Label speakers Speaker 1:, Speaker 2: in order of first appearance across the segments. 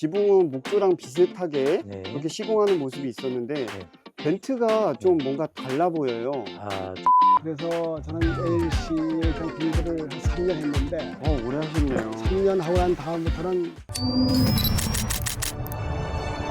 Speaker 1: 지붕은 목조랑 비슷하게
Speaker 2: 네.
Speaker 1: 이렇게 시공하는 모습이 있었는데
Speaker 2: 네.
Speaker 1: 벤트가 좀 뭔가 달라 보여요.
Speaker 2: 아,
Speaker 3: 그래서 저는 ALC를 좀 공부를 한 3년 했는데
Speaker 1: 어, 오래 하셨네요.
Speaker 3: 3년 하고 난 다음부터는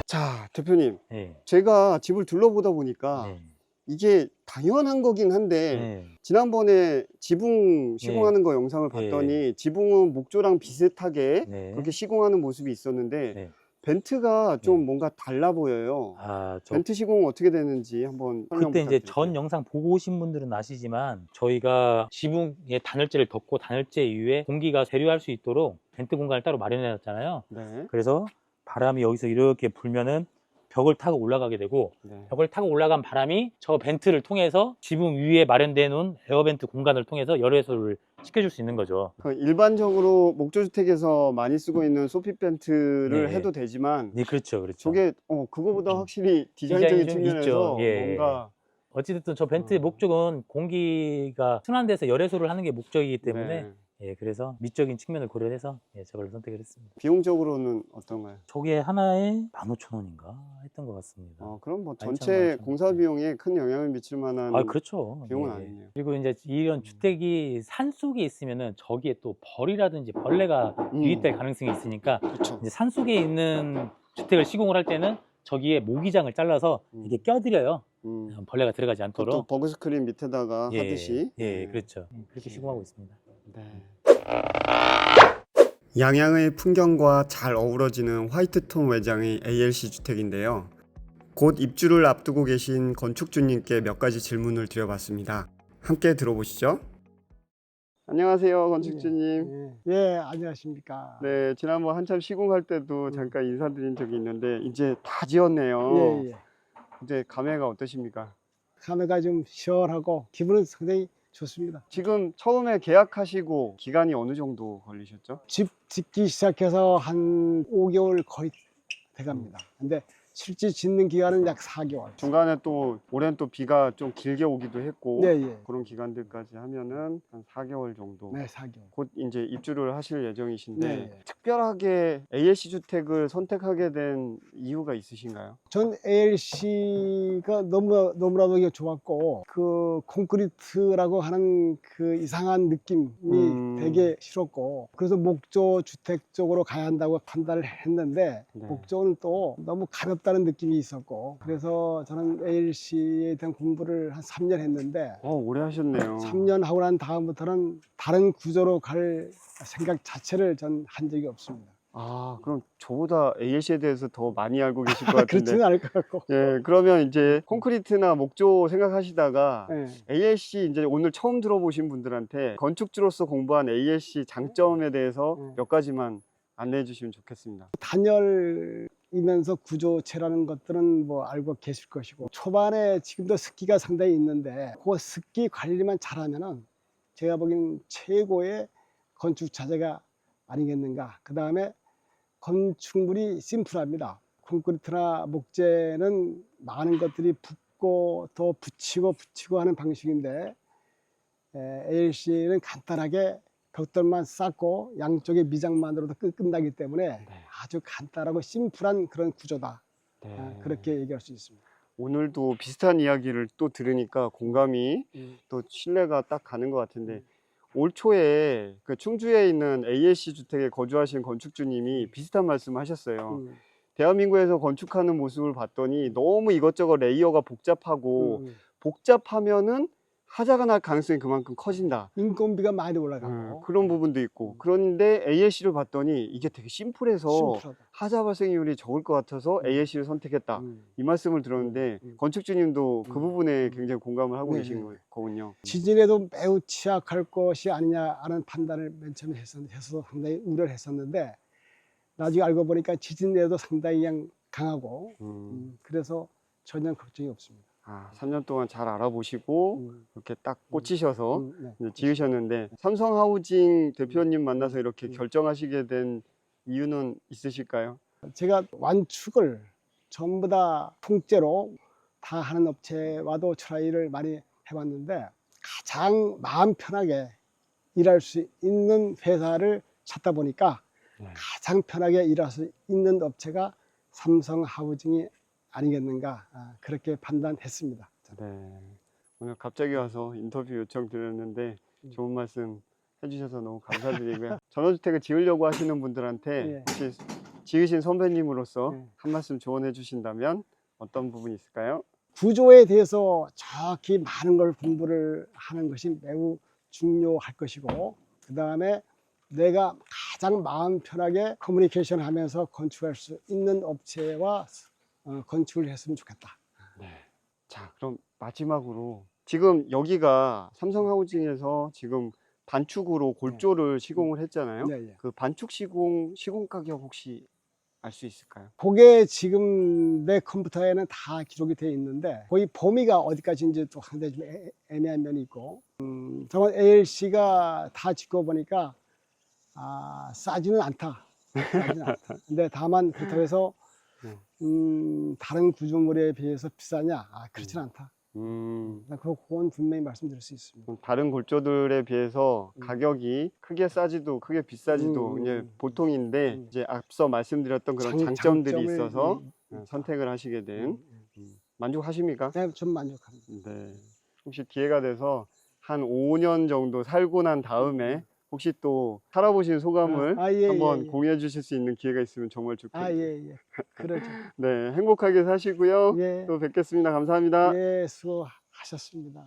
Speaker 1: 자, 대표님.
Speaker 2: 네.
Speaker 1: 제가 집을 둘러보다 보니까
Speaker 2: 네.
Speaker 1: 이게 당연한 거긴 한데
Speaker 2: 네.
Speaker 1: 지난번에 지붕 시공하는 거 영상을 봤더니 지붕은 목조랑 비슷하게
Speaker 2: 네.
Speaker 1: 그렇게 시공하는 모습이 있었는데
Speaker 2: 네.
Speaker 1: 벤트가 좀
Speaker 2: 네.
Speaker 1: 뭔가 달라 보여요.
Speaker 2: 아, 저
Speaker 1: 벤트 시공 어떻게 되는지 한번
Speaker 2: 그때 이제 전. 영상 보고 오신 분들은 아시지만 저희가 지붕에 단열재를 덮고 단열재 위에 공기가 대류할 수 있도록 벤트 공간을 따로 마련해 놨잖아요.
Speaker 1: 네.
Speaker 2: 그래서 바람이 여기서 이렇게 불면은 벽을 타고 올라가게 되고
Speaker 1: 네.
Speaker 2: 벽을 타고 올라간 바람이 저 벤트를 통해서 지붕 위에 마련되어 놓은 에어벤트 공간을 통해서 열 해소를 시켜줄 수 있는 거죠.
Speaker 1: 그 일반적으로 목조 주택에서 많이 쓰고 있는 소핏 벤트를
Speaker 2: 네.
Speaker 1: 해도 되지만
Speaker 2: 네, 그렇죠, 그렇죠.
Speaker 1: 저게 어 그거보다 확실히 디자인적인
Speaker 2: 디자인이 좀
Speaker 1: 측면에서
Speaker 2: 있죠. 예.
Speaker 1: 뭔가
Speaker 2: 어찌됐든 저 벤트
Speaker 1: 어.
Speaker 2: 목적은 공기가 순환 돼서 열 해소를 하는 게 목적이기 때문에
Speaker 1: 네.
Speaker 2: 예, 그래서 미적인 측면을 고려해서 예, 저걸 선택을 했습니다.
Speaker 1: 비용적으로는 어떤가요?
Speaker 2: 저게 하나에 15,000원인가 했던 것 같습니다.
Speaker 1: 어, 그럼 뭐 전체. 공사 비용에 큰 영향을 미칠 만한
Speaker 2: 아, 그렇죠.
Speaker 1: 비용은
Speaker 2: 예.
Speaker 1: 아니네요.
Speaker 2: 그리고 이제 이런
Speaker 1: 음.
Speaker 2: 주택이 산 속에 있으면은 저기에 또 벌이라든지 벌레가
Speaker 1: 음.
Speaker 2: 유입될 가능성이 있으니까
Speaker 1: 그렇죠.
Speaker 2: 이제 산 속에 있는 주택을 시공을 할 때는 저기에 모기장을 잘라서
Speaker 1: 음.
Speaker 2: 이게 껴드려요.
Speaker 1: 음.
Speaker 2: 벌레가 들어가지
Speaker 1: 또
Speaker 2: 않도록.
Speaker 1: 버그 스크린 밑에다가
Speaker 2: 예,
Speaker 1: 하듯이
Speaker 2: 예,
Speaker 1: 네.
Speaker 2: 그렇죠. 그렇게 시공하고 있습니다.
Speaker 1: 네. 양양의 풍경과 잘 어우러지는 화이트톤 외장의 ALC 주택인데요. 곧 입주를 앞두고 계신 건축주님께 몇 가지 질문을 드려봤습니다. 함께 들어보시죠. 안녕하세요, 건축주님.
Speaker 3: 예, 예, 안녕하십니까.
Speaker 1: 네, 지난번 한참 시공할 때도 잠깐 인사드린 적이 있는데 이제 다 지었네요.
Speaker 3: 예, 예.
Speaker 1: 이제 감회가 어떠십니까?
Speaker 3: 카메가 좀 시원하고 기분은 상당히 좋습니다.
Speaker 1: 지금 처음에 계약하시고 기간이 어느 정도 걸리셨죠?
Speaker 3: 집 짓기 시작해서 한 5개월 거의 돼갑니다. 근데 실제 짓는 기간은 약 4개월.
Speaker 1: 중간에 또 올해는 또 비가 좀 길게 오기도 했고
Speaker 3: 네, 예.
Speaker 1: 그런 기간들까지 하면은 한 4개월 정도
Speaker 3: 네, 4개월.
Speaker 1: 곧 이제 입주를 하실 예정이신데
Speaker 3: 네, 예.
Speaker 1: 특별하게 ALC 주택을 선택하게 된 이유가 있으신가요?
Speaker 3: 전 ALC가 너무 너무나도 좋았고 그 콘크리트라고 하는 그 이상한 느낌이
Speaker 1: 음.
Speaker 3: 되게 싫었고 그래서 목조 주택 쪽으로 가야 한다고 판단을 했는데
Speaker 1: 네.
Speaker 3: 목조는 또 너무 가볍다 는 느낌이 있었고 그래서 저는 ALC에 대한 공부를 한 3년 했는데
Speaker 1: 어 오래 하셨네요.
Speaker 3: 3년 하고 난 다음부터는 다른 구조로 갈 생각 자체를 전 한 적이 없습니다.
Speaker 1: 아 그럼 저보다 ALC에 대해서 더 많이 알고 계실 것 같은데.
Speaker 3: 그렇지는 않을 것 같고.
Speaker 1: 예 그러면 이제 콘크리트나 목조 생각하시다가
Speaker 3: 예.
Speaker 1: ALC 이제 오늘 처음 들어보신 분들한테 건축주로서 공부한 ALC 장점에 대해서
Speaker 3: 음.
Speaker 1: 몇 가지만 안내해 주시면 좋겠습니다.
Speaker 3: 단열 이면서 구조체라는 것들은 뭐 알고 계실 것이고 초반에 지금도 습기가 상당히 있는데 그 습기 관리만 잘하면은 제가 보기엔 최고의 건축 자재가 아니겠는가. 그 다음에 건축물이 심플합니다. 콘크리트나 목재는 많은 것들이 붙고 더 붙이고 붙이고 하는 방식인데 ALC는 간단하게 벽돌만 쌓고 양쪽에 미장만으로도 끝- 끝나기 때문에 아주 간단하고 심플한 그런 구조다.
Speaker 1: 네.
Speaker 3: 아, 그렇게 얘기할 수 있습니다.
Speaker 1: 오늘도 비슷한 이야기를 또 들으니까 공감이 또 신뢰가 딱 가는 것 같은데 올 초에 그 충주에 있는 ALC 주택에 거주하신 건축주님이 비슷한 말씀을 하셨어요.
Speaker 3: 음,
Speaker 1: 대한민국에서 건축하는 모습을 봤더니 너무 이것저것 레이어가 복잡하고
Speaker 3: 음, 음.
Speaker 1: 복잡하면은 하자가 날 가능성이 그만큼 커진다.
Speaker 3: 인건비가 많이 올라가고
Speaker 1: 음, 그런 부분도 있고 그런데 ALC를 봤더니 이게 되게 심플해서
Speaker 3: 심플하다.
Speaker 1: 하자 발생률이 적을 것 같아서 ALC를 선택했다.
Speaker 3: 음.
Speaker 1: 이 말씀을 들었는데
Speaker 3: 음, 음.
Speaker 1: 건축주님도 그
Speaker 3: 음,
Speaker 1: 부분에
Speaker 3: 음.
Speaker 1: 굉장히 공감을 하고
Speaker 3: 네,
Speaker 1: 계신
Speaker 3: 네.
Speaker 1: 거- 거군요.
Speaker 3: 지진에도 매우 취약할 것이 아니냐 하는 판단을 맨 처음에 했었, 해서 상당히 우려를 했었는데 나중에 알고 보니까 지진에도 상당히 그냥 강하고
Speaker 1: 음,
Speaker 3: 음, 그래서 전혀 걱정이 없습니다.
Speaker 1: 아, 3년 동안 잘 알아보시고
Speaker 3: 음,
Speaker 1: 이렇게 딱 꽂히셔서
Speaker 3: 음, 네.
Speaker 1: 지으셨는데 삼성하우징 대표님 만나서 이렇게
Speaker 3: 음.
Speaker 1: 결정하시게 된 이유는 있으실까요?
Speaker 3: 제가 완축을 전부 다 통째로 다 하는 업체와도 트라이를 많이 해봤는데 가장 마음 편하게 일할 수 있는 회사를 찾다 보니까
Speaker 1: 네.
Speaker 3: 가장 편하게 일할 수 있는 업체가 삼성 하우징이 아니겠는가 아, 그렇게 판단했습니다.
Speaker 1: 네. 오늘 갑자기 와서 인터뷰 요청 드렸는데
Speaker 3: 음.
Speaker 1: 좋은 말씀 해주셔서 너무 감사드리고요. 전원주택을 지으려고 하시는 분들한테
Speaker 3: 예.
Speaker 1: 혹시 지으신 선배님으로서
Speaker 3: 예.
Speaker 1: 한 말씀 조언해 주신다면 어떤 부분이 있을까요?
Speaker 3: 구조에 대해서 정확히 많은 걸 공부를 하는 것이 매우 중요할 것이고 그 다음에 내가 가장 마음 편하게 커뮤니케이션 하면서 건축할 수 있는 업체와 어, 건축을 했으면 좋겠다.
Speaker 1: 자, 그럼 마지막으로 지금 여기가 삼성하우징에서 지금 반축으로 골조를 시공을 했잖아요.
Speaker 3: 네, 예.
Speaker 1: 그 반축 시공 시공 가격 혹시 알 수 있을까요?
Speaker 3: 그게 지금 내 컴퓨터에는 다 기록이 되어 있는데 거의 범위가 어디까지인지 또 상당히 좀 애, 애매한 면이 있고 음, 정말 ALC가 다 짓고 보니까 아, 싸지는 않다. 싸지는 않다. 근데 다만 그렇다고 해서
Speaker 1: 네.
Speaker 3: 음, 다른 구조물에 비해서 비싸냐? 아, 그렇지는 않다.
Speaker 1: 음,
Speaker 3: 나 그거 그건 분명히 말씀드릴 수 있습니다.
Speaker 1: 다른 골조들에 비해서
Speaker 3: 음.
Speaker 1: 가격이 크게 싸지도 크게 비싸지도
Speaker 3: 음,
Speaker 1: 이제
Speaker 3: 음.
Speaker 1: 보통인데
Speaker 3: 음.
Speaker 1: 이제 앞서 말씀드렸던 그런
Speaker 3: 장- 장점을,
Speaker 1: 있어서
Speaker 3: 음,
Speaker 1: 어, 선택을 하시게 된
Speaker 3: 음, 음.
Speaker 1: 만족하십니까?
Speaker 3: 네, 좀 만족합니다.
Speaker 1: 네. 혹시 기회가 돼서 한 5년 정도 살고 난 다음에 혹시 또 살아보신 소감을
Speaker 3: 아, 예,
Speaker 1: 한번
Speaker 3: 예, 예.
Speaker 1: 공유해 주실 수 있는 기회가 있으면 정말 좋겠네요.
Speaker 3: 아, 예, 예. 그러죠.
Speaker 1: 네, 행복하게 사시고요.
Speaker 3: 예.
Speaker 1: 또 뵙겠습니다. 감사합니다.
Speaker 3: 예, 수고하셨습니다.